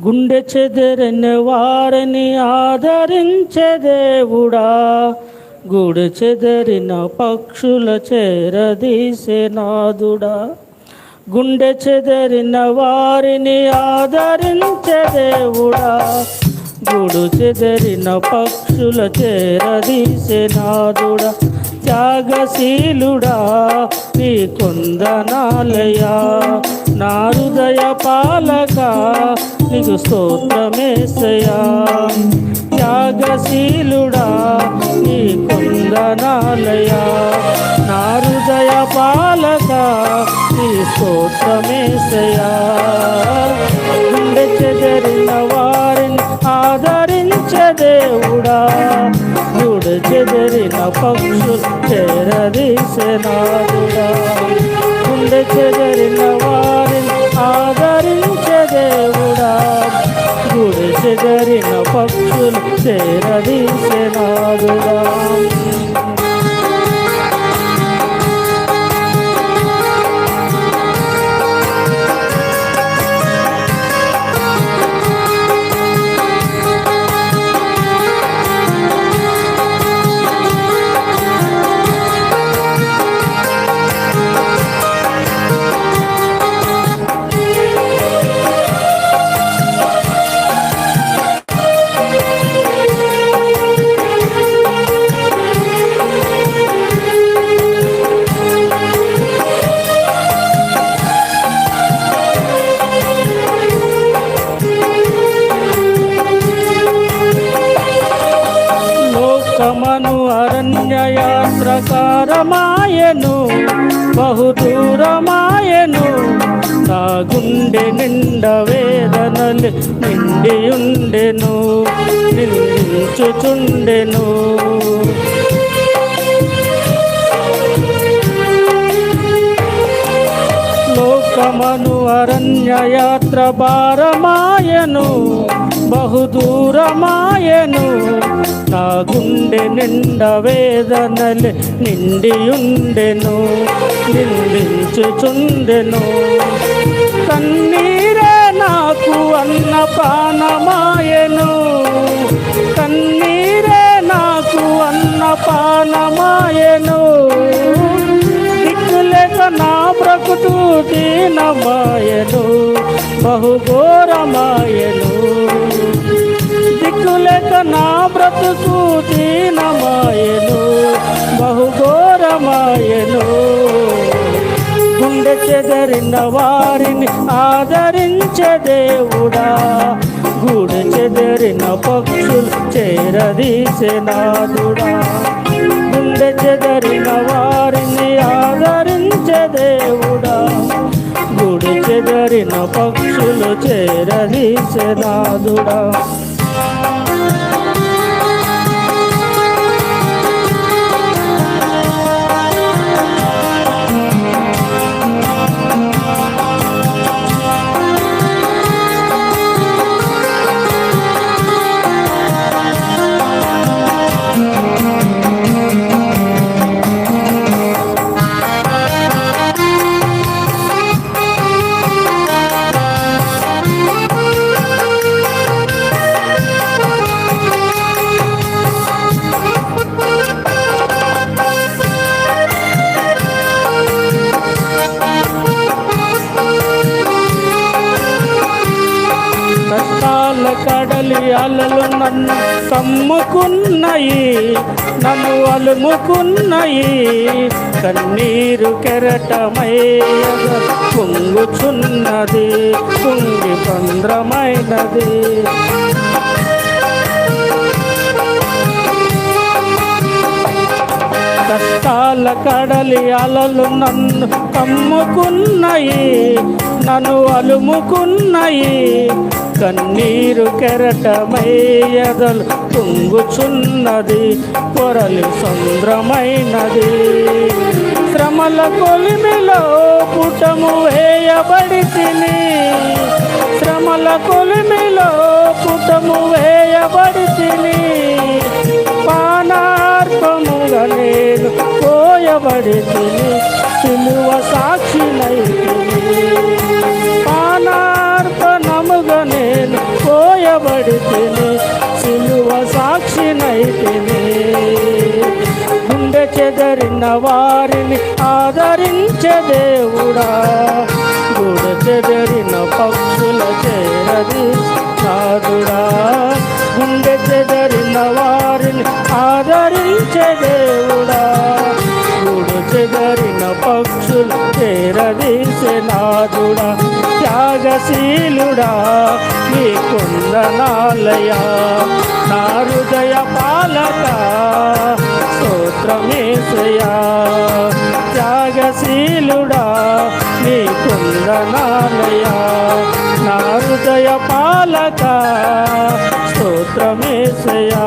గుండె చెదరిన వారిని ఆదరించే దేవుడా. గుడి చెదరిన పక్షుల చేరదీసే నాదుడా. గుండె చెదరిన వారిని ఆదరించే దేవుడా. గుడు చెదరిన పక్షుల చేరదీసే నాదుడా. త్యాగశీలుడా నీ కొందనాలయా. నా హృదయ పాలక నీకు స్తోత్రమేసయా త్యాగశీలుడా నీ కొందనాలయా. నా హృదయ పాలక నీ స్తోత్రమేసయా గుండె చెదరిన వారిని ఆదరించే దేవుడా. గుడి చెదరిన పక్షులు చేరదీసెనాదుడా గుండె చెదరి గుడి పక్షులు చేరదీసెనాదుడా లోకమను సమను అరణ్యయాత్రకారమాయను బహుదూరమాయను నా గుండె నిండ వేదనలు నిండి ఉండెను నిందించుచుండెను అరణ్యయాత్ర భారమాయను బహుదూరమాయను నా గుండె నిండ వేదనలు నిండి ఉండెను నిందించుచుండెను కన్నీరే నాకు అన్నపానమాయను దీనమాయను బహుఘోరమాయను దిక్కులేక నా బ్రతుకు దీనమాయను బహుఘోరమాయను గుండె చెదరిన వారిని ఆదరించే దేవుడా గూడె చెదరిన పక్షులు చేరదీసే నాదుడా. గుండె పక్షులు అలలు నన్ను కమ్ముకున్నాయి నన్ను అలుముకున్నాయి. కన్నీరు కెరటమై పొంగుచున్నది పొంగి పంద్రమైనది కష్టాల కడలి అలలు నన్ను కమ్ముకున్నాయి నన్ను అలుముకున్నాయి. కన్నీరు కెరటమయ్యదలు తుంగుచున్నది పొరలు సంద్రమైనది. శ్రమల కొలిమిలో పుటము వేయబడి తిని శ్రమల కొలిమిలో పుటము వే పోయబడి సిలువ సాక్షినై తిని పానార్పణముగా నేను కోయబడి తిని సిలువ సాక్షినైతిని గుండె చెదరిన వారిని ఆదరించే దేవుడా గుండె చెదరిన పక్షుల చేరది సాధుడా. గుండె చెదరిన వారిని ఆదరించే దేవుడా. పక్షులు చేరదీసే నాదుడా త్యాగశీలుడా నీ కుందనాలయ నా హృదయ పాలక స్తోత్రమేసయా. త్యాగశీలుడా నీ కుందనాలయ నా హృదయ పాలక స్తోత్రమేసయా.